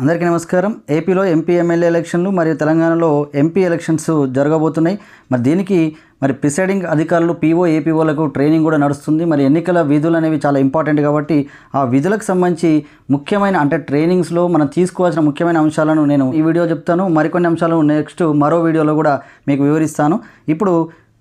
అందరికీ నమస్కారం. ఏపీలో ఎంపీ ఎమ్మెల్యే ఎలక్షన్లు మరియు తెలంగాణలో ఎంపీ ఎలక్షన్స్ జరగబోతున్నాయి. మరి దీనికి మరి ప్రిసైడింగ్ అధికారులు పీఓ ఏపీఓలకు ట్రైనింగ్ కూడా నడుస్తుంది. మరి ఎన్నికల విధులు అనేవి చాలా ఇంపార్టెంట్ కాబట్టి ఆ విధులకు సంబంధించి ముఖ్యమైన అంటే ట్రైనింగ్స్లో మనం తీసుకోవాల్సిన ముఖ్యమైన అంశాలను నేను ఈ వీడియో చెప్తాను. మరికొన్ని అంశాలు నెక్స్ట్ మరో వీడియోలో కూడా మీకు వివరిస్తాను. ఇప్పుడు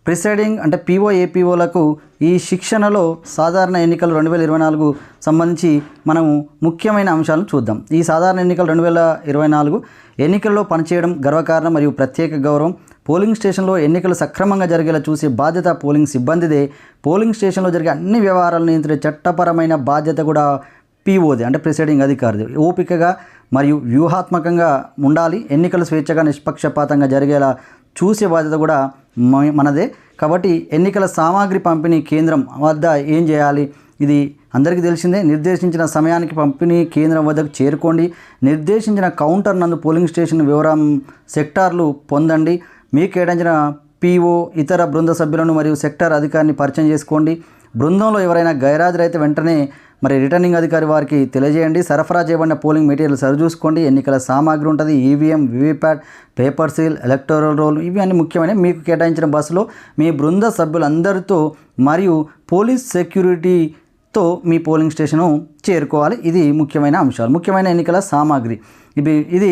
ప్రిసైడింగ్ అంటే పీఓ ఏపీఓలకు ఈ శిక్షణలో సాధారణ ఎన్నికలు రెండు వేల ఇరవై నాలుగు సంబంధించి మనము ముఖ్యమైన అంశాలను చూద్దాం. ఈ సాధారణ ఎన్నికలు రెండు వేల ఇరవై నాలుగు ఎన్నికల్లో పనిచేయడం గర్వకారణం మరియు ప్రత్యేక గౌరవం. పోలింగ్ స్టేషన్లో ఎన్నికలు సక్రమంగా జరిగేలా చూసే బాధ్యత పోలింగ్ సిబ్బందిదే. పోలింగ్ స్టేషన్లో జరిగే అన్ని వ్యవహారాలను నియంత్రించే చట్టపరమైన బాధ్యత కూడా పీఓది అంటే ప్రిసైడింగ్ అధికారిది. ఓపికగా మరియు వ్యూహాత్మకంగా ఉండాలి. ఎన్నికలు స్వేచ్ఛగా నిష్పక్షపాతంగా జరిగేలా చూసే బాధ్యత కూడా మ- మనదే. కాబట్టి ఎన్నికల సామాగ్రి పంపిణీ కేంద్రం వద్ద ఏం చేయాలి? ఇది అందరికీ తెలిసిందే. నిర్దేశించిన సమయానికి పంపిణీ కేంద్రం వద్దకు చేరుకోండి. నిర్దేశించిన కౌంటర్ నందు పోలింగ్ స్టేషన్ వివరం సెక్టార్లు పొందండి. మీకు కేటాయించిన పీఓ ఇతర బృంద సభ్యులను మరియు సెక్టార్ అధికారిని పరిచయం చేసుకోండి. బృందంలో ఎవరైనా గైరాజరైతే వెంటనే మరి రిటర్నింగ్ అధికారి వారికి తెలియజేయండి. సరఫరా చేయబడిన పోలింగ్ మెటీరియల్ సరిచూసుకోండి. ఎన్నికల సామాగ్రి ఉంటుంది. EVM VVPAT paper seal electoral roll ఇవి అన్ని ముఖ్యమైన మీకు కేటాయించిన బస్సులో మీ బృంద సభ్యులందరితో మరియు పోలీస్ సెక్యూరిటీతో మీ పోలింగ్ స్టేషను చేరుకోవాలి. ఇది ముఖ్యమైన అంశాలు. ముఖ్యమైన ఎన్నికల సామాగ్రి. ఇది ఇది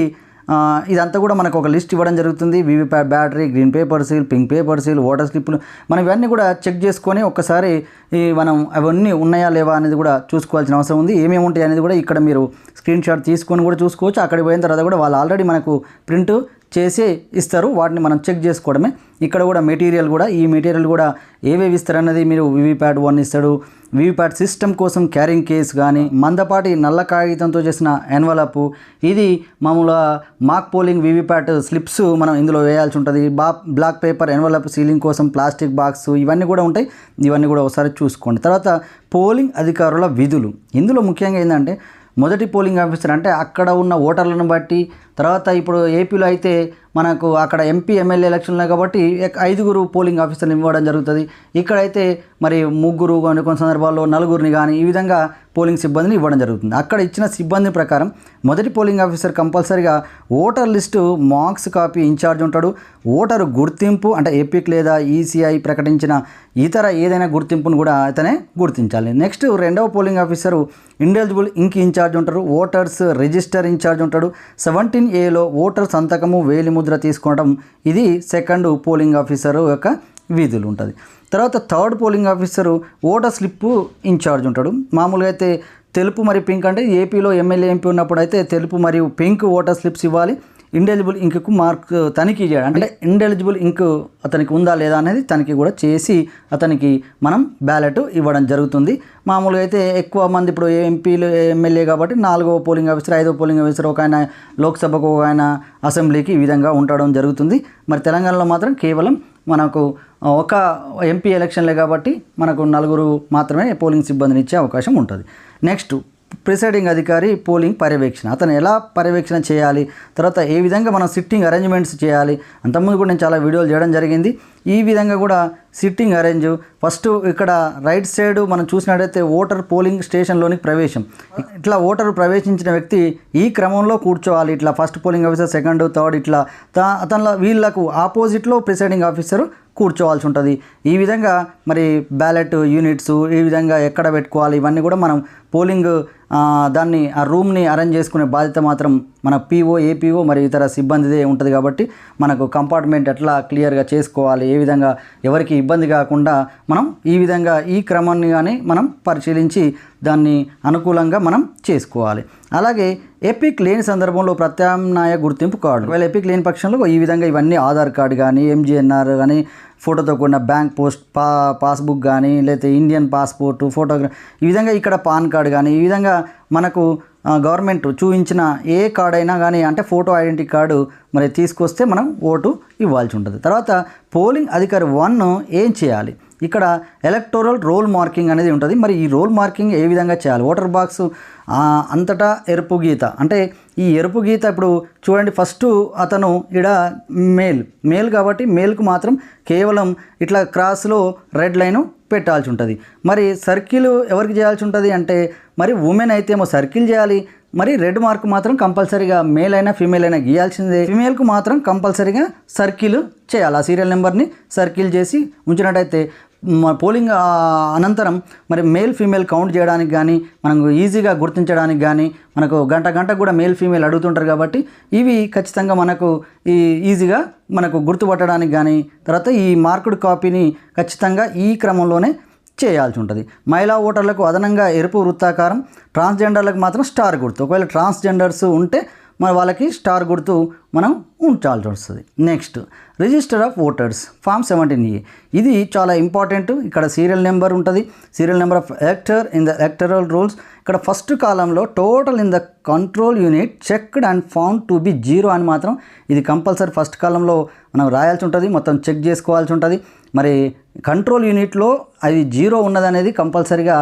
ఇదంతా కూడా మనకు ఒక లిస్ట్ ఇవ్వడం జరుగుతుంది. VVPAT battery green paper seal pink paper seal water స్లిప్లు మనం ఇవన్నీ కూడా చెక్ చేసుకొని ఒక్కసారి ఈ మనం అవన్నీ ఉన్నాయా లేవా అనేది కూడా చూసుకోవాల్సిన అవసరం ఉంది. ఏమేమి ఉంటాయి అనేది కూడా ఇక్కడ మీరు స్క్రీన్ షాట్ తీసుకొని కూడా చూసుకోవచ్చు. అక్కడికి పోయిన తర్వాత కూడా వాళ్ళు ఆల్రెడీ మనకు ప్రింట్ చేసి ఇస్తారు. వాటిని మనం చెక్ చేసుకోవడమే. ఇక్కడ కూడా మెటీరియల్ కూడా ఈ మెటీరియల్ కూడా ఏవేవి ఇస్తారు అన్నది మీరు వివీప్యాడ్ వన్ ఇస్తాడు. వివిప్యాట్ సిస్టమ్ కోసం క్యారింగ్ కేస్ కానీ మందపాటి నల్ల కాగితంతో చేసిన ఎన్వలప్ ఇది మామూలుగా మాక్ పోలింగ్ వివిప్యాట్ స్లిప్స్ మనం ఇందులో వేయాల్సి ఉంటుంది. బా బ్లాక్ పేపర్ ఎన్వలప్ సీలింగ్ కోసం ప్లాస్టిక్ బాక్స్ ఇవన్నీ కూడా ఉంటాయి. ఇవన్నీ కూడా ఒకసారి చూసుకోండి. తర్వాత పోలింగ్ అధికారుల విధులు. ఇందులో ముఖ్యంగా ఏంటంటే మొదటి పోలింగ్ ఆఫీసర్ అంటే అక్కడ ఉన్న ఓటర్లను బట్టి తర్వాత ఇప్పుడు ఏపీలో అయితే మనకు అక్కడ ఎంపీ ఎమ్మెల్యే ఎలక్షన్లు కాబట్టి ఐదుగురు పోలింగ్ ఆఫీసర్ని ఇవ్వడం జరుగుతుంది. ఇక్కడైతే మరి ముగ్గురు కొన్ని కొన్ని సందర్భాల్లో నలుగురిని కానీ ఈ విధంగా పోలింగ్ సిబ్బందిని ఇవ్వడం జరుగుతుంది. అక్కడ ఇచ్చిన సిబ్బంది ప్రకారం మొదటి పోలింగ్ ఆఫీసర్ కంపల్సరిగా voter list marks copy incharge ఉంటాడు. ఓటరు గుర్తింపు అంటే ఎపిక్ లేదా ఈసీఐ ప్రకటించిన ఇతర ఏదైనా గుర్తింపును కూడా అతనే గుర్తించాలి. నెక్స్ట్ రెండవ polling officer indelible ink incharge ఉంటారు. ఓటర్స్ రిజిస్టర్ ఇన్ఛార్జ్ ఉంటాడు. సెవెంటీన్ ఏలో ఓటర్ సంతకము వేలి ముద్ర తీసుకోవడం ఇది సెకండ్ పోలింగ్ ఆఫీసర్ యొక్క విధులు ఉంటుంది. తర్వాత third polling officer voter slip incharge ఉంటాడు. మామూలుగా అయితే తెలుపు మరియు పింక్ అంటే ఏపీలో ఎమ్మెల్యే ఎంపీ ఉన్నప్పుడు అయితే తెలుపు మరియు పింక్ ఓటర్ స్లిప్స్ ఇవ్వాలి. ఇండెలిజిబుల్ ఇంక్కు మార్క్ తనిఖీ చేయడం అంటే ఇండెలిజిబుల్ ఇంక్ అతనికి ఉందా లేదా అనేది తనిఖీ కూడా చేసి అతనికి మనం బ్యాలెట్ ఇవ్వడం జరుగుతుంది. మామూలుగా అయితే ఎక్కువ మంది ఇప్పుడు ఎంపీలు ఎమ్మెల్యే కాబట్టి నాలుగో పోలింగ్ ఆఫీసర్ ఐదో పోలింగ్ ఆఫీసర్ ఒక ఆయన లోక్సభకు ఒక ఆయన అసెంబ్లీకి ఈ విధంగా ఉండడం జరుగుతుంది. మరి తెలంగాణలో మాత్రం కేవలం మనకు ఒక ఎంపీ ఎలక్షన్లే కాబట్టి మనకు నలుగురు మాత్రమే పోలింగ్ సిబ్బందిని ఇచ్చే అవకాశం ఉంటుంది. నెక్స్ట్ ప్రిసైడింగ్ అధికారి పోలింగ్ పర్యవేక్షణ. అతను ఎలా పర్యవేక్షణ చేయాలి? తర్వాత ఏ విధంగా మనం సిట్టింగ్ అరేంజ్మెంట్స్ చేయాలి? అంతకుముందు కూడా నేను చాలా వీడియోలు చేయడం జరిగింది. ఈ విధంగా కూడా సిట్టింగ్ అరేంజ్. ఫస్ట్ ఇక్కడ రైట్ సైడ్ మనం చూసినట్టయితే ఓటర్ పోలింగ్ స్టేషన్లోని ప్రవేశం. ఇట్లా ఓటర్ ప్రవేశించిన వ్యక్తి ఈ క్రమంలో కూర్చోవాలి. ఇట్లా first polling officer second third ఇట్లా తా అతను వీళ్ళకు ఆపోజిట్లో ప్రిసైడింగ్ ఆఫీసర్ కూర్చోవాల్సి ఉంటుంది ఈ విధంగా మరి బ్యాలెట్ యూనిట్స్ ఈ విధంగా ఎక్కడ పెట్టుకోవాలి ఇవన్నీ కూడా మనం పోలింగ్ దాన్ని ఆ రూమ్ని అరేంజ్ చేసుకునే బాధ్యత మాత్రం మన పీఓ ఏపీఓ మరియు ఇతర సిబ్బందిదే ఉంటుంది కాబట్టి మనకు కంపార్ట్మెంట్ ఎట్లా క్లియర్గా చేసుకోవాలి ఏ విధంగా ఎవరికి ఇబ్బంది కాకుండా మనం ఈ విధంగా ఈ క్రమాన్ని కానీ మనం పరిశీలించి దాన్ని అనుకూలంగా మనం చేసుకోవాలి. అలాగే ఎపిక్ లేని సందర్భంలో ప్రత్యామ్నాయ గుర్తింపు కార్డు. ఒకవేళ ఎపిక్ లేని పక్షంలో ఈ విధంగా ఇవన్నీ ఆధార్ కార్డు కానీ ఎంజిఎన్ఆర్ కానీ ఫోటోతో కూడిన బ్యాంక్ పోస్ట్ పా పాస్బుక్ కానీ లేకపోతే ఇండియన్ పాస్పోర్ట్ ఫోటోగ్రా ఈ విధంగా ఇక్కడ పాన్ కార్డు కానీ ఈ విధంగా మనకు గవర్నమెంట్ చూపించిన ఏ కార్డు అయినా కానీ అంటే ఫోటో ఐడెంటిటీ కార్డు మరి తీసుకొస్తే మనం ఓటు ఇవ్వాల్సి ఉంటుంది. తర్వాత పోలింగ్ అధికారి వన్ ఏం చేయాలి? ఇక్కడ ఎలక్టోరల్ రోల్ మార్కింగ్ అనేది ఉంటుంది. మరి ఈ రోల్ మార్కింగ్ ఏ విధంగా చేయాలి? ఓటర్ బాక్స్ అంతటా ఎరుపు గీత. అంటే ఈ ఎరుపు గీత ఇప్పుడు చూడండి ఫస్ట్ అతను ఇక్కడ మేల్. మేల్ కాబట్టి మేల్కు మాత్రం కేవలం ఇట్లా క్రాస్లో రెడ్ లైను పెట్టాల్సి ఉంటుంది. మరి సర్కిల్ ఎవరికి చేయాల్సి ఉంటుంది అంటే మరి ఉమెన్ అయితే ఏమో సర్కిల్ చేయాలి. మరి రెడ్ మార్క్ మాత్రం కంపల్సరీగా మేల్ అయినా ఫీమేల్ అయినా గీయాల్సిందే. ఫీమేల్కు మాత్రం కంపల్సరీగా సర్కిల్ చేయాలి. ఆ సీరియల్ నెంబర్ని సర్కిల్ చేసి ఉంచినట్టయితే పోలింగ్ అనంతరం మరి మేల్ ఫీమేల్ కౌంట్ చేయడానికి కానీ మనకు ఈజీగా గుర్తించడానికి కానీ మనకు గంట గంట కూడా మేల్ ఫీమేల్ అడుగుతుంటారు కాబట్టి ఇవి ఖచ్చితంగా మనకు ఈ ఈజీగా మనకు గుర్తుపట్టడానికి కానీ తర్వాత ఈ మార్కుడ్ కాపీని ఖచ్చితంగా ఈ క్రమంలోనే చేయాల్సి ఉంటుంది. మహిళా ఓటర్లకు అదనంగా ఎరుపు వృత్తాకారం ట్రాన్స్జెండర్లకు మాత్రం స్టార్ గుర్తు. ఒకవేళ ట్రాన్స్జెండర్స్ ఉంటే మన వాళ్ళకి స్టార్ గుర్తు మనం ఉంచాల్సి వస్తుంది. Next register of voters form seventeen A ఇది చాలా ఇంపార్టెంట్ ఇక్కడ సీరియల్ నెంబర్ ఉంటుంది. Serial number of elector in the electoral rules ఇక్కడ ఫస్ట్ కాలంలో total in the control unit checked and found to be zero అని మాత్రం ఇది కంపల్సరీ ఫస్ట్ కాలంలో మనం రాయాల్సి ఉంటుంది. మొత్తం చెక్ చేసుకోవాల్సి ఉంటుంది. మరి కంట్రోల్ యూనిట్లో అది జీరో ఉన్నదనేది కంపల్సరీగా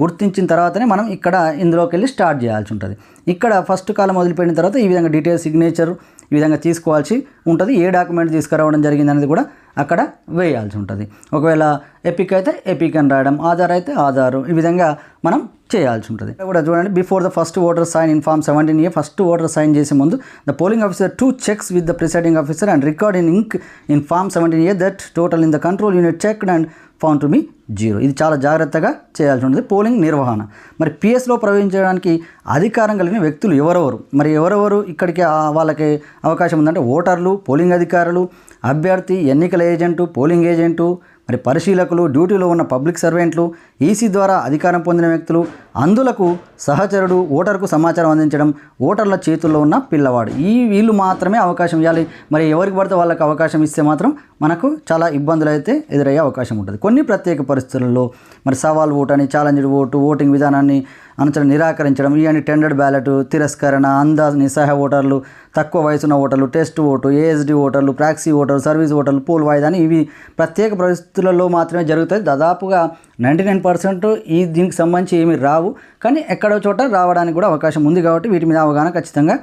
గుర్తించిన తర్వాతనే మనం ఇక్కడ ఇందులోకి వెళ్ళి స్టార్ట్ చేయాల్సి ఉంటుంది. ఇక్కడ ఫస్ట్ కాలం మొదలుపెట్టిన తర్వాత ఈ విధంగా డీటెయిల్ సిగ్నేచర్ ఈ విధంగా తీసుకోవాల్సి ఉంటుంది. ఏ డాక్యుమెంట్ తీసుకురావడం జరిగింది అనేది కూడా అక్కడ వేయాల్సి ఉంటుంది. ఒకవేళ ఎపిక్ అయితే ఎపిక్ అని రాయడం ఆధార్ అయితే ఆధార్ ఈ విధంగా మనం చేయాల్సి ఉంటుంది. ఇక్కడ కూడా చూడండి before the first voter sign in form seventeen A first voter sign చేసే ముందు the polling officer two checks with the presiding officer and record in ink in form seventeen A that total in the control unit checked and found to be zero. ఇది చాలా జాగ్రత్తగా చేయాల్సి ఉంటుంది. Polling నిర్వహణ. మరి పిఎస్లో ప్రవేశించడానికి అధికారం కలిగిన వ్యక్తులు ఎవరెవరు? మరి ఎవరెవరు ఇక్కడికి వాళ్ళకి అవకాశం ఉందంటే ఓటర్లు పోలింగ్ అధికారులు అభ్యర్థి ఎన్నికల ఏజెంటు పోలింగ్ ఏజెంటు మరి పరిశీలకులు డ్యూటీలో ఉన్న పబ్లిక్ సర్వెంట్లు ఈసీ ద్వారా అధికారం పొందిన వ్యక్తులు అందులకు సహచరుడు ఓటర్కు సమాచారం అందించడం ఓటర్ల చేతుల్లో ఉన్న పిల్లవాడు. ఈ వీళ్ళు మాత్రమే అవకాశం ఇవ్వాలి. మరి ఎవరికి పడితే వాళ్ళకి అవకాశం ఇస్తే మాత్రం మనకు చాలా ఇబ్బందులు అయితే ఎదురయ్యే అవకాశం ఉంటుంది. కొన్ని ప్రత్యేక పరిస్థితులలో మరి సవాల్ ఓటు అని ఛాలెంజ్డ్ ఓటు ఓటింగ్ విధానాన్ని అనుసరణ నిరాకరించడం ఇవన్నీ టెండర్డ్ బ్యాలెట్ తిరస్కరణ అందా నిస్సహాయ ఓటర్లు తక్కువ వయసున్న ఓటర్లు టెస్ట్ ఓటు ఏఎస్డి ఓటర్లు ప్రాక్సీ ఓటర్లు సర్వీస్ ఓటర్లు పూల్ వాయిదా అని ఇవి ప్రత్యేక పరిస్థితులలో మాత్రమే జరుగుతాయి. దాదాపుగా నైంటీ నైన్ పర్సెంట్ ఈ దీనికి సంబంధించి ఏమీ రావు. కానీ ఎక్కడో చోట రావడానికి కూడా అవకాశం ఉంది కాబట్టి వీటి మీద అవగాహన ఖచ్చితంగా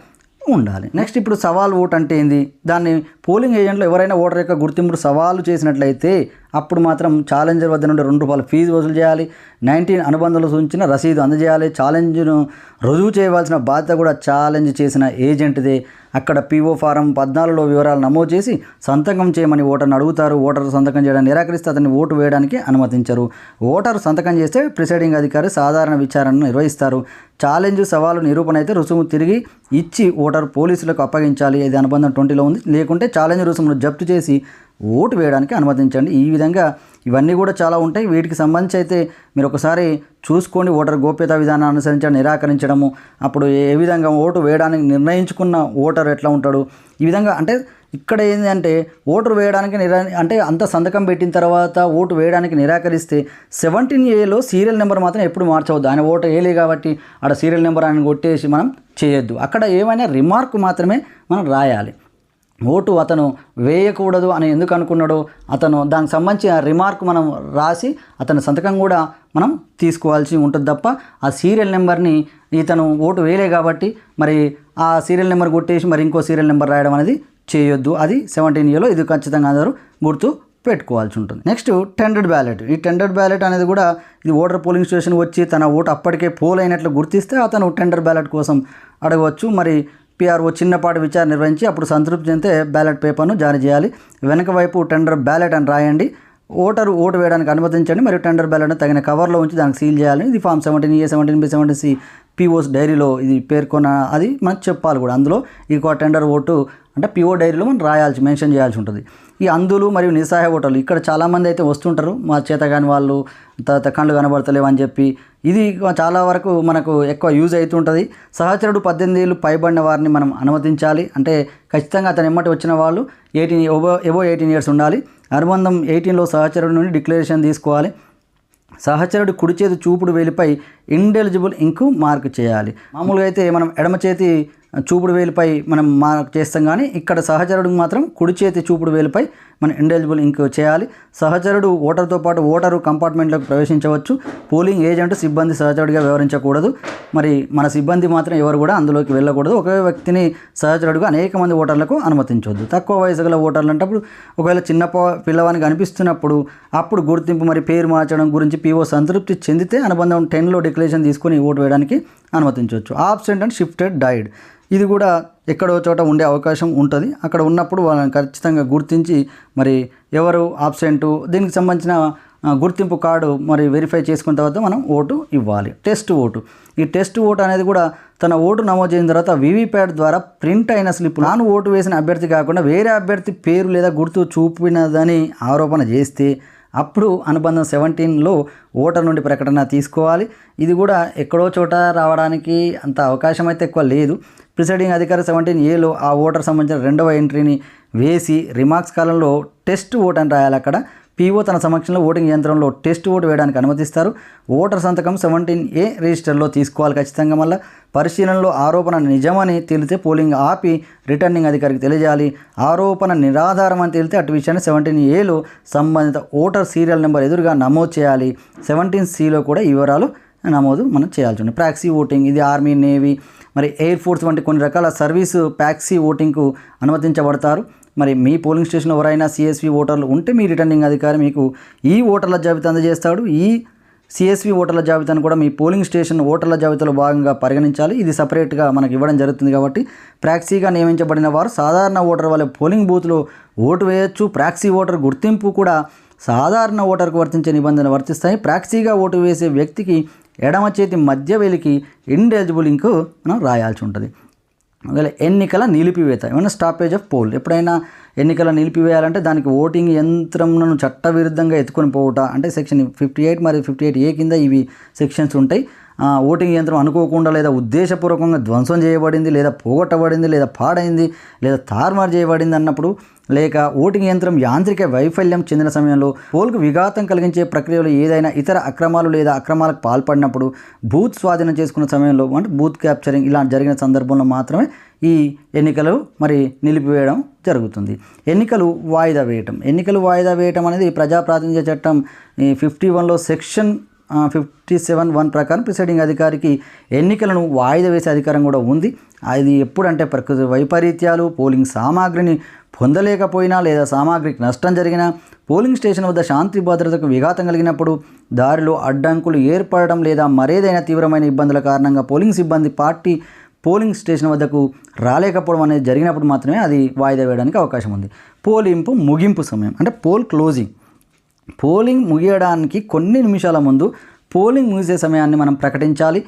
ఉండాలి. నెక్స్ట్ ఇప్పుడు సవాల్ ఓట్ అంటే ఏంది? దాన్ని పోలింగ్ ఏజెంట్లో ఎవరైనా ఓటర్ యొక్క గుర్తింపు సవాలు చేసినట్లయితే అప్పుడు మాత్రం ఛాలెంజర్ వద్ద నుండి రెండు రూపాయల ఫీజు వసూలు చేయాలి. నైన్టీన్ అనుబంధాలు సూచించిన రసీదు అందజేయాలి. ఛాలెంజ్ను రుజువు చేయవలసిన బాధ్యత కూడా ఛాలెంజ్ చేసిన ఏజెంట్దే. అక్కడ పీఓ ఫారం పద్నాలుగులో వివరాలు నమోదు చేసి సంతకం చేయమని ఓటర్ని అడుగుతారు. ఓటర్ సంతకం చేయడానికి నిరాకరిస్తే అతన్ని ఓటు వేయడానికి అనుమతించరు. ఓటర్ సంతకం చేస్తే ప్రిసైడింగ్ అధికారి సాధారణ విచారణను నిర్వహిస్తారు. ఛాలెంజ్ సవాలు నిరూపణ అయితే రుసుము తిరిగి ఇచ్చి ఓటర్ పోలీసులకు అప్పగించాలి. ఇది అనుబంధం ట్వంటీలో ఉంది. లేకుంటే ఛాలెంజ్ రుసుమును జప్తు చేసి ఓటు వేయడానికి అనుమతించండి. ఈ విధంగా ఇవన్నీ కూడా చాలా ఉంటాయి. వీటికి సంబంధించి అయితే మీరు ఒకసారి చూసుకోండి ఓటర్ గోప్యత విధానాన్ని అనుసరించడం నిరాకరించడము. అప్పుడు ఏ విధంగా ఓటు వేయడానికి నిర్ణయించుకున్న ఓటర్ ఎట్లా ఉంటాడు? ఈ విధంగా అంటే ఇక్కడ ఏంటంటే ఓటు వేయడానికి నిరా అంటే అంత సంతకం పెట్టిన తర్వాత ఓటు వేయడానికి నిరాకరిస్తే సెవెంటీన్ ఏలో సీరియల్ నెంబర్ మాత్రం ఎప్పుడు మార్చవద్దు. ఆయన ఓటు వేయలే కాబట్టి ఆడ సీరియల్ నెంబర్ ఆయన కొట్టేసి మనం చేయొద్దు. అక్కడ ఏమైనా రిమార్క్ మాత్రమే మనం రాయాలి. ఓటు అతను వేయకూడదు అని ఎందుకు అనుకున్నాడో అతను దానికి సంబంధించిన రిమార్క్ మనం రాసి అతని సంతకం కూడా మనం తీసుకోవాల్సి ఉంటుంది తప్ప ఆ సీరియల్ నెంబర్ని ఇతను ఓటు వేయలే కాబట్టి మరి ఆ సీరియల్ నెంబర్ కొట్టేసి మరి ఇంకో సీరియల్ నెంబర్ రాయడం అనేది చేయొద్దు. అది సెవెంటీన్ ఇయర్లో ఇది ఖచ్చితంగా అందరూ గుర్తు పెట్టుకోవాల్సి ఉంటుంది. నెక్స్ట్ టెండర్డ్ బ్యాలెట్ ఈ టెండర్డ్ బ్యాలెట్ అనేది కూడా ఇది ఓటర్ పోలింగ్ స్టేషన్ వచ్చి తన ఓటు అప్పటికే పోల్ అయినట్లు గుర్తిస్తే అతను టెండర్ బ్యాలెట్ కోసం అడగవచ్చు. మరి పిఆర్ఓ చిన్నపాటి విచారణ నిర్వహించి అప్పుడు సంతృప్తి చెందితే బ్యాలెట్ పేపర్ను జారీ చేయాలి. వెనక వైపు టెండర్ బ్యాలెట్ అని రాయండి. ఓటరు ఓటు వేయడానికి అనుమతించండి. మరియు టెండర్ బ్యాలెట్ను తగిన కవర్లో ఉంచి దానికి సీల్ చేయాలి ఇది form seventeen A seventeen B seventeen C PO's డైరీలో ఇది పేర్కొన్న అది మనకు చెప్పాలి కూడా. అందులో ఈ టెండర్ ఓటు అంటే పిఓ డైరీలో మనం రాయాల్సి మెన్షన్ చేయాల్సి ఉంటుంది. ఈ అందులు మరియు నిస్సహాయ ఓటర్లు ఇక్కడ చాలామంది అయితే వస్తుంటారు. మా చేత కాని వాళ్ళు తర్వాత కళ్ళు కనబడతలేవు అని చెప్పి ఇది చాలా వరకు మనకు ఎక్కువ యూజ్ అవుతుంటుంది సహచరుడు పద్దెనిమిది ఏళ్ళు పైబడిన వారిని మనం అనుమతించాలి. అంటే ఖచ్చితంగా అతను ఎమ్మటి వచ్చిన వాళ్ళు eighteen above above eighteen years ఉండాలి. అనుబంధం ఎయిటీన్లో సహచరుడి నుండి డిక్లరేషన్ తీసుకోవాలి. సహచరుడి కుడి చేతి చూపుడు వేలిపై ఇండెలిజిబుల్ ఇంకు మార్క్ చేయాలి. మామూలుగా అయితే మనం ఎడమ చేతి చూపుడు వేలిపై మనం మార్క్ చేస్తాం కానీ ఇక్కడ సహచరుడికి మాత్రం కుడి చేతి చూపుడు వేలిపై మనం ఇండెలిజిబుల్ ఇంక్ చేయాలి. సహచరుడు ఓటర్తో పాటు ఓటరు కంపార్ట్మెంట్లోకి ప్రవేశించవచ్చు. పోలింగ్ ఏజెంట్ సిబ్బంది సహచరుడిగా వ్యవహరించకూడదు. మరి మన సిబ్బంది మాత్రం ఎవరు కూడా అందులోకి వెళ్ళకూడదు. ఒకే వ్యక్తిని సహచరుడుగా అనేక మంది ఓటర్లకు అనుమతించవద్దు తక్కువ వయసు గల ఓటర్లు అంటప్పుడు ఒకవేళ చిన్న పిల్లవానికి అనిపిస్తున్నప్పుడు అప్పుడు గుర్తింపు మరి పేరు మార్చడం గురించి పీఓ సంతృప్తి చెందితే అనుబంధం టెన్లో డిక్లేర్ డిక్లరేషన్ తీసుకొని ఓటు వేయడానికి అనుమతించవచ్చు. ఆబ్సెంట్ అండ్ షిఫ్టెడ్ డైడ్ ఇది కూడా ఎక్కడో చోట ఉండే అవకాశం ఉంటుంది. అక్కడ ఉన్నప్పుడు వాళ్ళని ఖచ్చితంగా గుర్తించి మరి ఎవరు ఆబ్సెంటు దీనికి సంబంధించిన గుర్తింపు కార్డు మరి వెరిఫై చేసుకున్న తర్వాత మనం ఓటు ఇవ్వాలి. Test vote. ఈ టెస్ట్ ఓటు అనేది కూడా తన ఓటు నమోదు చేసిన తర్వాత వీవీప్యాట్ ద్వారా ప్రింట్ అయిన స్లిప్ నాను ఓటు వేసిన అభ్యర్థి కాకుండా వేరే అభ్యర్థి పేరు లేదా గుర్తు చూపినదని ఆరోపణ చేస్తే అప్పుడు అనుబంధం సెవెంటీన్లో ఓటర్ నుండి ప్రకటన తీసుకోవాలి. ఇది కూడా ఎక్కడో చోట రావడానికి అంత అవకాశం అయితే ఎక్కువ లేదు. ప్రిసైడింగ్ అధికారి సెవెంటీన్ ఏలో ఆ ఓటర్ సంబంధించిన రెండవ ఎంట్రీని వేసి రిమార్క్స్ కాలంలో టెస్ట్ ఓట్ అని రాయాలి అక్కడ. పీఓ తన సమక్షంలో ఓటింగ్ యంత్రంలో టెస్ట్ ఓటు వేయడానికి అనుమతిస్తారు. ఓటర్ సంతకం సెవెంటీన్ ఏ రిజిస్టర్లో తీసుకోవాలి ఖచ్చితంగా మళ్ళీ. పరిశీలనలో ఆరోపణ నిజమని తేలితే పోలింగ్ ఆపి రిటర్నింగ్ అధికారికి తెలియజేయాలి ఆరోపణ నిరాధారం అని తేలితే అటు విషయాన్ని సెవెంటీన్ ఏలో సంబంధిత ఓటర్ సీరియల్ నెంబర్ ఎదురుగా నమోదు చేయాలి. సెవెంటీన్ సిలో కూడా ఈ వివరాలు నమోదు మనం చేయాల్సి ఉంటుంది. ప్రాక్సీ ఓటింగ్ ఇది ఆర్మీ నేవీ మరి ఎయిర్ ఫోర్స్ వంటి కొన్ని రకాల సర్వీసు ప్యాక్సీ ఓటింగ్కు అనుమతించబడతారు. మరి మీ పోలింగ్ స్టేషన్ ఎవరైనా సిఎస్వి ఓటర్లు ఉంటే మీ రిటర్నింగ్ అధికారి మీకు ఈ ఓటర్ల జాబితా అందజేస్తాడు. ఈ సిఎస్వి ఓటర్ల జాబితాను కూడా మీ పోలింగ్ స్టేషన్ ఓటర్ల జాబితాలో భాగంగా పరిగణించాలి. ఇది సపరేట్గా మనకి ఇవ్వడం జరుగుతుంది కాబట్టి ప్రాక్సీగా నియమించబడిన వారు సాధారణ ఓటర్ వల్ల పోలింగ్ బూత్లో ఓటు వేయొచ్చు. ప్రాక్సీ ఓటర్ గుర్తింపు కూడా సాధారణ ఓటర్కు వర్తించే నిబంధనలు వర్తిస్తాయి. ప్రాక్సీగా ఓటు వేసే వ్యక్తికి ఎడమ చేతి మధ్య వేలికి ఇండెలిజిబుల్ ఇంకు మనం రాయాల్సి ఉంటుంది. ఒకవేళ ఎన్నికల నిలిపివేత ఏమైనా స్టాపేజ్ ఆఫ్ పోల్ ఎప్పుడైనా ఎన్నికల నిలిపివేయాలంటే దానికి ఓటింగ్ యంత్రంను చట్టవిరుద్ధంగా ఎత్తుకొని పోవుట అంటే సెక్షన్ ఫిఫ్టీ ఎయిట్ మరియు ఫిఫ్టీ ఎయిట్ ఏ కింద ఇవి సెక్షన్స్ ఉంటాయి. ఓటింగ్ యంత్రం అనుకోకుండా లేదా ఉద్దేశపూర్వకంగా ధ్వంసం చేయబడింది లేదా పోగొట్టబడింది లేదా పాడైంది లేదా తారుమారు చేయబడింది అన్నప్పుడు లేక ఓటింగ్ యంత్రం యాంత్రిక వైఫల్యం చెందిన సమయంలో పోల్కు విఘాతం కలిగించే ప్రక్రియలో ఏదైనా ఇతర అక్రమాలు లేదా అక్రమాలకు పాల్పడినప్పుడు బూత్ స్వాధీనం చేసుకున్న సమయంలో అంటే బూత్ క్యాప్చరింగ్ ఇలా జరిగిన సందర్భంలో మాత్రమే ఈ ఎన్నికలు మరి నిలిపివేయడం జరుగుతుంది. ఎన్నికలు వాయిదా వేయటం. ఎన్నికలు వాయిదా వేయటం అనేది ప్రజాప్రాతినిధ్య చట్టం ఈ ఫిఫ్టీ వన్లో సెక్షన్ ఫిఫ్టీ సెవెన్ వన్ ప్రకారం ప్రిసైడింగ్ అధికారికి ఎన్నికలను వాయిదా వేసే అధికారం కూడా ఉంది. అది ఎప్పుడంటే ప్రకృతి వైపరీత్యాలు పోలింగ్ సామాగ్రిని పొందలేకపోయినా లేదా సామాగ్రికి నష్టం జరిగినా పోలింగ్ స్టేషన్ వద్ద శాంతి భద్రతకు విఘాతం కలిగినప్పుడు దారిలో అడ్డంకులు ఏర్పడడం లేదా మరేదైనా తీవ్రమైన ఇబ్బందుల కారణంగా పోలింగ్ సిబ్బంది పార్టీ పోలింగ్ స్టేషన్ వద్దకు రాలేకపోవడం అనేది జరిగినప్పుడు మాత్రమే అది వాయిదా వేయడానికి అవకాశం ఉంది. పోలింపు ముగింపు సమయం అంటే పోల్ క్లోజింగ్. పోలింగ్ ముగియడానికి కొన్ని నిమిషాల ముందు పోలింగ్ ముగిసే సమయాన్ని మనం ప్రకటించాలి.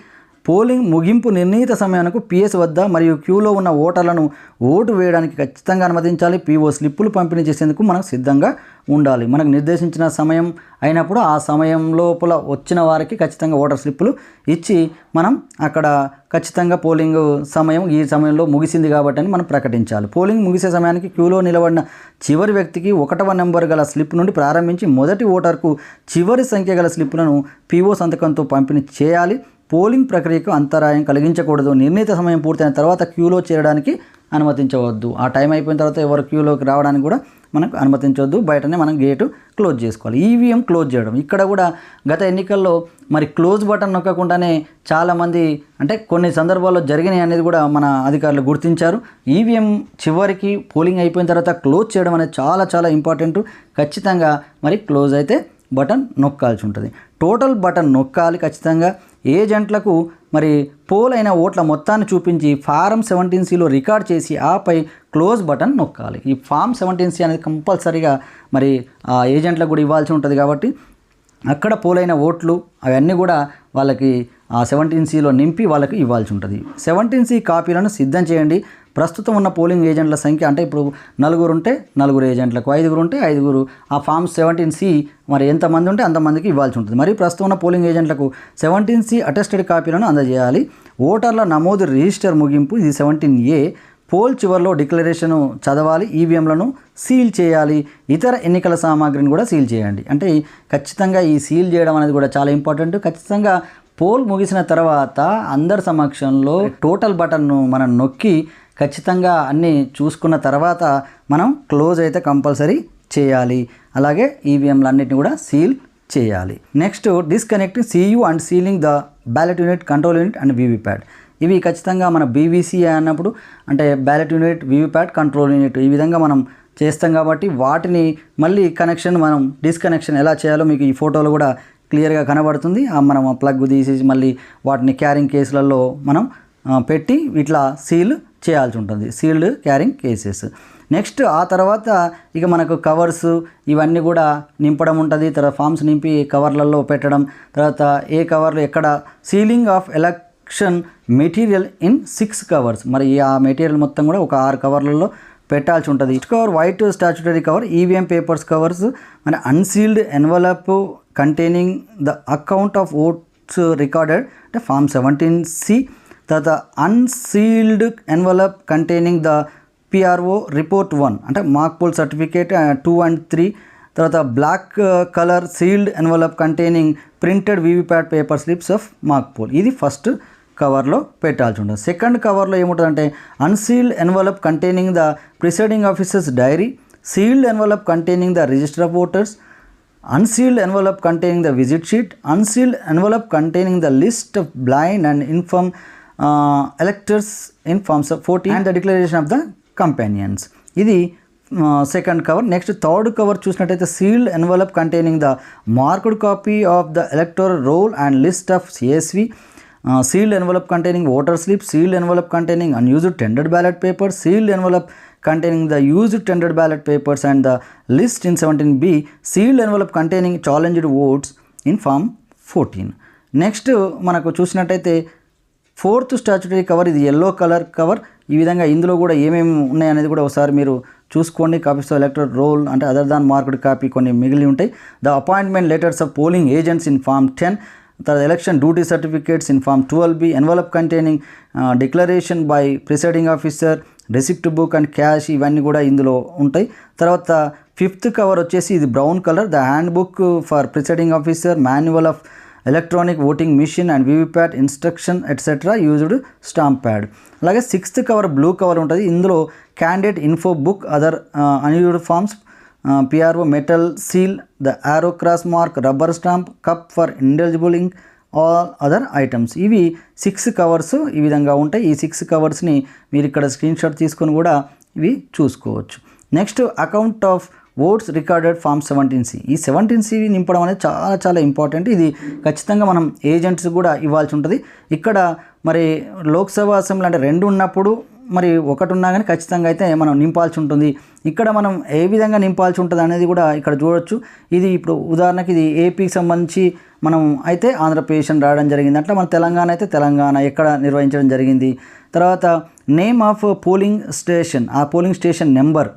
పోలింగ్ ముగింపు నిర్ణీత సమయానికి పిఎస్ వద్ద మరియు క్యూలో ఉన్న ఓటర్లను ఓటు వేయడానికి ఖచ్చితంగా అనుమతించాలి. పీఓ స్లిప్పులు పంపిణీ చేసేందుకు మనం సిద్ధంగా ఉండాలి. మనకు నిర్దేశించిన సమయం అయినప్పుడు ఆ సమయం లోపల వచ్చిన వారికి ఖచ్చితంగా ఓటర్ స్లిప్పులు ఇచ్చి మనం అక్కడ ఖచ్చితంగా పోలింగ్ సమయం ఈ సమయంలో ముగిసింది కాబట్టి అని మనం ప్రకటించాలి. పోలింగ్ ముగిసే సమయానికి క్యూలో నిలబడిన చివరి వ్యక్తికి ఒకటవ నెంబర్ గల స్లిప్ నుండి ప్రారంభించి మొదటి ఓటర్కు చివరి సంఖ్య గల స్లిప్పులను పీఓ సంతకంతో పంపిణీ చేయాలి. పోలింగ్ ప్రక్రియకు అంతరాయం కలిగించకూడదు. నిర్ణీత సమయం పూర్తయిన తర్వాత క్యూలో చేరడానికి అనుమతించవద్దు. ఆ టైం అయిపోయిన తర్వాత ఎవరు క్యూలోకి రావడానికి కూడా మనకు అనుమతించవద్దు. బయటనే మనం గేటు క్లోజ్ చేసుకోవాలి. ఈవీఎం క్లోజ్ చేయడం. ఇక్కడ కూడా గత ఎన్నికల్లో మరి క్లోజ్ బటన్ నొక్కకుండానే చాలామంది అంటే కొన్ని సందర్భాల్లో జరిగినాయి అనేది కూడా మన అధికారులు గుర్తించారు. ఈవీఎం చివరికి పోలింగ్ అయిపోయిన తర్వాత క్లోజ్ చేయడం అనేది చాలా చాలా ఇంపార్టెంట్. ఖచ్చితంగా మరి క్లోజ్ అయితే బటన్ నొక్కాల్సి ఉంటుంది. టోటల్ బటన్ నొక్కాలి ఖచ్చితంగా. ఏజెంట్లకు మరి పోల్ అయిన ఓట్ల మొత్తాన్ని చూపించి ఫారం సెవెంటీన్ సిలో రికార్డ్ చేసి ఆపై క్లోజ్ బటన్ నొక్కాలి. ఈ ఫామ్ సెవెంటీన్ సి అనేది కంపల్సరీగా మరి ఆ ఏజెంట్లకు కూడా ఇవ్వాల్సి ఉంటుంది కాబట్టి అక్కడ పోలైన ఓట్లు అవన్నీ కూడా వాళ్ళకి ఆ సెవెంటీన్ సిలో నింపి వాళ్ళకి ఇవ్వాల్సి ఉంటుంది. సెవెంటీన్ సి కాపీలను సిద్ధం చేయండి. ప్రస్తుతం ఉన్న పోలింగ్ ఏజెంట్ల సంఖ్య అంటే ఇప్పుడు నలుగురు ఉంటే నలుగురు ఏజెంట్లకు ఐదుగురు ఉంటే ఐదుగురు. ఆ ఫామ్ సెవెంటీన్ సి మరి ఎంతమంది ఉంటే అంతమందికి ఇవ్వాల్సి ఉంటుంది. మరి ప్రస్తుతం ఉన్న పోలింగ్ ఏజెంట్లకు సెవెంటీన్ సి అటెస్టెడ్ కాపీలను అందజేయాలి. ఓటర్ల నమోదు రిజిస్టర్ ముగింపు ఇది సెవెంటీన్ ఏ పోల్ చివరిలో డిక్లరేషన్ చదవాలి ఈవీఎంలను సీల్ చేయాలి. ఇతర ఎన్నికల సామాగ్రిని కూడా సీల్ చేయండి. అంటే ఖచ్చితంగా ఈ సీల్ చేయడం అనేది కూడా చాలా ఇంపార్టెంట్. ఖచ్చితంగా పోల్ ముగిసిన తర్వాత అందరి సమక్షంలో టోటల్ బటన్ను మనం నొక్కి ఖచ్చితంగా అన్నీ చూసుకున్న తర్వాత మనం క్లోజ్ అయితే కంపల్సరీ చేయాలి. అలాగే ఈవీఎంలు అన్నిటిని కూడా సీల్ చేయాలి. Next disconnecting CU and sealing the ballot unit control unit and VVPAT ఇవి ఖచ్చితంగా మన బీవీసీ అన్నప్పుడు అంటే ballot unit VVPAT control unit ఈ విధంగా మనం చేస్తాం కాబట్టి వాటిని మళ్ళీ కనెక్షన్ మనం డిస్కనెక్షన్ ఎలా చేయాలో మీకు ఈ ఫోటోలో కూడా క్లియర్గా కనబడుతుంది. ఆ మనం ఆ ప్లగ్ తీసేసి మళ్ళీ వాటిని క్యారింగ్ కేసులలో మనం పెట్టి ఇట్లా సీల్ చేయాల్సి ఉంటుంది. సీల్డ్ క్యారింగ్ కేసెస్ నెక్స్ట్ ఆ తర్వాత ఇక మనకు కవర్స్ ఇవన్నీ కూడా నింపడం ఉంటుంది. తర్వాత ఫామ్స్ నింపి కవర్లలో పెట్టడం. తర్వాత ఏ కవర్లు ఎక్కడ? Sealing of election material in six covers. మరి ఆ మెటీరియల్ మొత్తం కూడా ఒక ఆరు కవర్లలో పెట్టాల్సి ఉంటుంది. ఇటు cover white statutory cover EVM papers covers మన unsealed envelope containing the account of votes recorded అంటే ఫామ్ సెవెంటీన్ సి. తర్వాత unsealed envelope containing the PRO report one అంటే mark poll certificate two and three. తర్వాత black colour sealed envelope containing printed VVPAT paper slips of mark poll. ఇది first కవర్లో పెట్టాల్సి ఉంటుంది second కవర్లో ఏముంటుందంటే unsealed envelope containing the presiding officer's diary sealed envelope containing the register of voters unsealed envelope containing the visit sheet unsealed envelope containing the list of blind and infirm uh, electors in forms of 14 and the declaration of the companions. ఇది second cover next third cover చూసినట్టయితే sealed envelope containing the marked copy of the electoral roll and list of CSV sealed envelope containing voter slip sealed envelope containing unused tendered ballot paper sealed envelope containing the used tendered ballot papers and the list in 17b sealed envelope containing challenged votes in form 14 next మనకు చూసినట్టయితే fourth statutory cover ఇది yellow colour cover ఈ విధంగా ఇందులో కూడా ఏమేమి ఉన్నాయనేది కూడా ఒకసారి మీరు చూసుకోండి. కాపీస్ ఆఫ్ ఎలక్టర్ రోల్ అంటే అదర్ దాన్ మార్కెట్ కాపీ కొన్ని మిగిలి ఉంటాయి. The appointment letters of polling agents in form ten తర్వాత election duty certificates in form twelve B envelope containing declaration by presiding officer receipt book and cash ఇవన్నీ కూడా ఇందులో ఉంటాయి. తర్వాత ఫిఫ్త్ కవర్ వచ్చేసి ఇది brown colour the handbook for presiding officer manual of electronic voting machine and VVPAT instruction etcetera used stamp pad అలాగే sixth cover blue cover ఉంటుంది. ఇందులో candidate info book other unused forms PRO metal seal the arrow cross mark rubber stamp cup for indelible ink all other items ఇవి six covers ఈ విధంగా ఉంటాయి. ఈ six కవర్స్ని మీరు ఇక్కడ స్క్రీన్ షాట్ తీసుకొని కూడా ఇవి చూసుకోవచ్చు. Next account of votes recorded form seventeen C ఈ సెవెంటీన్ సి నింపడం అనేది చాలా చాలా ఇంపార్టెంట్ ఇది ఖచ్చితంగా మనం ఏజెంట్స్ కూడా ఇవ్వాల్సి ఉంటుంది. ఇక్కడ మరి లోక్సభ అసెంబ్లీ అంటే రెండు ఉన్నప్పుడు మరి ఒకటి ఉన్నా కానీ ఖచ్చితంగా అయితే మనం నింపాల్సి ఉంటుంది. ఇక్కడ మనం ఏ విధంగా నింపాల్సి ఉంటుంది అనేది కూడా ఇక్కడ చూడొచ్చు. ఇది ఇప్పుడు ఉదాహరణకి ఇది ఏపీకి సంబంధించి మనం అయితే ఆంధ్రప్రదేశ్ అని రావడం జరిగింది. అట్లా మన తెలంగాణ అయితే తెలంగాణ ఎక్కడ నిర్వహించడం జరిగింది. తర్వాత నేమ్ ఆఫ్ పోలింగ్ స్టేషన్ ఆ polling station number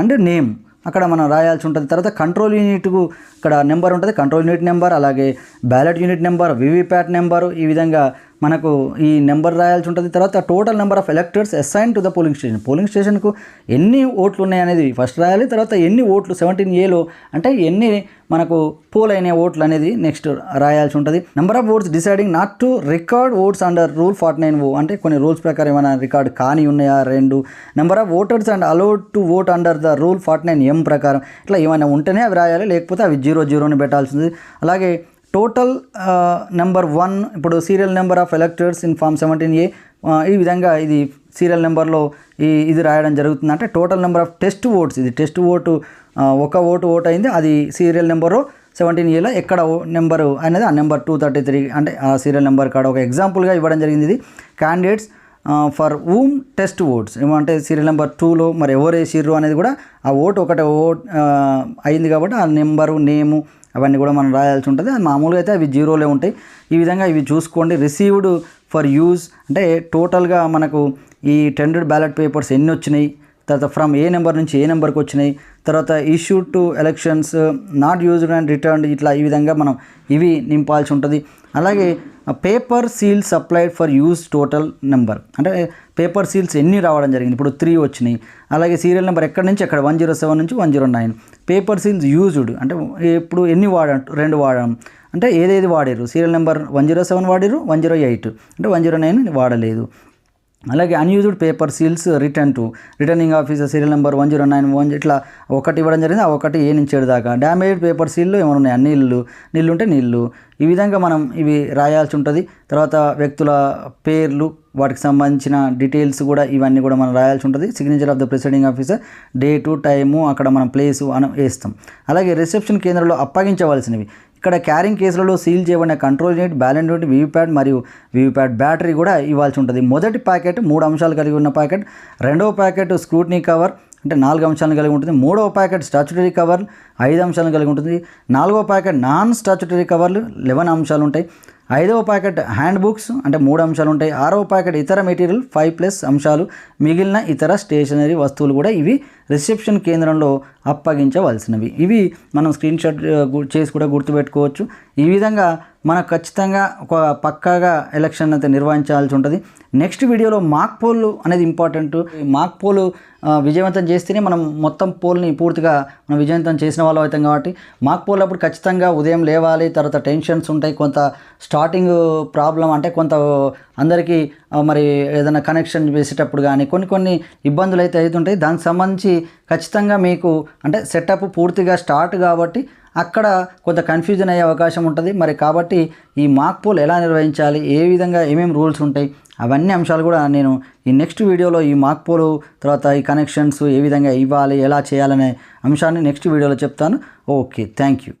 and name అక్కడ మనం రాయాల్సి ఉంటుంది. తర్వాత కంట్రోల్ యూనిట్కు ఇక్కడ నెంబర్ ఉంటుంది. కంట్రోల్ యూనిట్ నెంబర్ అలాగే ballot unit number VVPAT number ఈ విధంగా మనకు ఈ నెంబర్ రాయాల్సి ఉంటుంది. తర్వాత total number of electors assign to the polling station polling స్టేషన్కు ఎన్ని ఓట్లు ఉన్నాయనేది ఫస్ట్ రాయాలి. తర్వాత ఎన్ని ఓట్లు సెవెంటీన్ ఏలో అంటే ఎన్ని మనకు పోల్ అయిన ఓట్లు అనేది నెక్స్ట్ రాయాల్సి ఉంటుంది. Number of votes deciding not to record votes under rule forty nine O అంటే కొన్ని రూల్స్ ప్రకారం ఏమైనా రికార్డ్ కాని ఉన్నాయా? రెండు. Number of voters and allowed to vote under the rule forty nine M ప్రకారం. ఇట్లా ఏమైనా ఉంటేనే అవి రాయాలి. లేకపోతే అవి జీరో జీరోని పెట్టాల్సింది. అలాగే టోటల్ నెంబర్ వన్ ఇప్పుడు serial number of electors in form seventeen A ఈ విధంగా ఇది సీరియల్ నెంబర్లో ఈ ఇది రాయడం జరుగుతుంది. అంటే total number of test votes ఇది. టెస్ట్ ఓటు uh, ఒక ఓటు ఓట్ అయింది. అది సీరియల్ నెంబరు సెవెంటీన్ ఏలో ఎక్కడ నెంబరు అనేది ఆ నెంబర్ టూ థర్టీ త్రీ అంటే ఆ సీరియల్ నెంబర్ కాడ ఒక ఎగ్జాంపుల్గా ఇవ్వడం జరిగింది ఇది. Candidates for um test votes ఏమంటే సీరియల్ నెంబర్ టూలో మరి ఎవరు వేసిర్రు అనేది కూడా ఆ ఓటు ఒకటే ఓట్ uh, అయింది కాబట్టి ఆ నెంబరు నేము అవన్నీ కూడా మనం రాయాల్సి ఉంటుంది. అది మామూలుగా అయితే అవి జీరోలే ఉంటాయి. ఈ విధంగా ఇవి చూసుకోండి. రిసీవ్డ్ ఫర్ యూజ్ అంటే టోటల్గా మనకు ఈ టెండర్డ్ బ్యాలెట్ పేపర్స్ ఎన్ని వచ్చినాయి? తర్వాత ఫ్రమ్ ఏ నెంబర్ నుంచి ఏ నెంబర్కి వచ్చినాయి? తర్వాత issue to elections not used and returned ఇట్లా ఈ విధంగా మనం ఇవి నింపాల్సి ఉంటుంది. అలాగే paper seals applied for use total number అంటే పేపర్ సీల్స్ ఎన్ని రావడం జరిగింది? ఇప్పుడు త్రీ వచ్చినాయి. అలాగే సీరియల్ నెంబర్ ఎక్కడి నుంచి? అక్కడ వన్ జీరో సెవెన్ నుంచి one zero nine paper seals used అంటే ఇప్పుడు ఎన్ని వాడ రెండు వాడడం? అంటే ఏదేది వాడారు serial number one zero seven వాడారు వన్ జీరో ఎయిట్ అంటే వన్ జీరో నైన్ వాడలేదు. అలాగే unused paper seals return to returning officer serial number one zero nine one ఇట్లా ఒకటి ఇవ్వడం జరిగింది. ఆ ఒకటి ఏ నుంచి ఏడు దాకా? డ్యామేజ్డ్ పేపర్ సీల్లు ఏమైనా ఉన్నాయి? నీళ్ళు నీళ్ళు ఉంటే నీళ్ళు ఈ విధంగా మనం ఇవి రాయాల్సి ఉంటుంది. తర్వాత వ్యక్తుల పేర్లు వాటికి సంబంధించిన డీటెయిల్స్ కూడా ఇవన్నీ కూడా మనం రాయాల్సి ఉంటుంది. Signature of the presiding officer date time అక్కడ మనం ప్లేసు అని వేస్తాం. అలాగే రిసెప్షన్ కేంద్రంలో అప్పగించవలసినవి. ఇక్కడ క్యారింగ్ కేసులలో సీల్ చేయబడిన control unit balance unit VVPAT మరియు వీవీప్యాడ్ బ్యాటరీ కూడా ఇవ్వాల్సి ఉంటుంది. మొదటి ప్యాకెట్ మూడు అంశాలు కలిగి ఉన్న ప్యాకెట్ రెండవ ప్యాకెట్ స్క్రూట్నీ కవర్ అంటే నాలుగు అంశాలను కలిగి ఉంటుంది. మూడవ ప్యాకెట్ స్టాచ్యుటరీ కవర్ ఐదు అంశాలను కలిగి ఉంటుంది. నాలుగవ ప్యాకెట్ నాన్ స్టాచ్యుటరీ కవర్లు లెవెన్ అంశాలు ఉంటాయి. ఐదవ ప్యాకెట్ హ్యాండ్ బుక్స్ అంటే మూడు అంశాలు ఉంటాయి. ఆరవ ప్యాకెట్ ఇతర మెటీరియల్ ఫైవ్ ప్లస్ అంశాలు మిగిలిన ఇతర స్టేషనరీ వస్తువులు కూడా ఇవి రిసెప్షన్ కేంద్రంలో అప్పగించవలసినవి. ఇవి మనం స్క్రీన్ షాట్ గు- చేసి కూడా గుర్తుపెట్టుకోవచ్చు. ఈ విధంగా మనకు ఖచ్చితంగా ఒక పక్కాగా ఎలక్షన్ అయితే నిర్వహించాల్సి ఉంటుంది. నెక్స్ట్ వీడియోలో మాక్ పోల్ అనేది ఇంపార్టెంట్ మాక్ పోల్ విజయవంతం చేస్తేనే మనం మొత్తం పోల్ని పూర్తిగా మనం విజయవంతం చేసిన వాళ్ళం అవుతాం కాబట్టి మాక్ పోల్ అప్పుడు ఖచ్చితంగా ఉదయం లేవాలి తర్వాత టెన్షన్స్ ఉంటాయి కొంత స్టార్టింగ్ ప్రాబ్లం అంటే కొంత అందరికీ మరి ఏదైనా కనెక్షన్ వేసేటప్పుడు కానీ కొన్ని కొన్ని ఇబ్బందులు అయితే అవుతుంటాయి. దానికి సంబంధించి ఖచ్చితంగా మీకు అంటే సెటప్ పూర్తిగా స్టార్ట్ కాబట్టి అక్కడ కొంత కన్ఫ్యూజన్ అయ్యే అవకాశం ఉంటుంది. మరి కాబట్టి ఈ మాక్ పోల్ ఎలా నిర్వహించాలి? ఏ విధంగా ఏమేమి రూల్స్ ఉంటాయి? అవన్నీ అంశాలు కూడా నేను ఈ నెక్స్ట్ వీడియోలో ఈ మాక్ పోలు తర్వాత ఈ కనెక్షన్స్ ఏ విధంగా ఇవ్వాలి ఎలా చేయాలనే అంశాన్ని నెక్స్ట్ వీడియోలో చెప్తాను. Okay thank you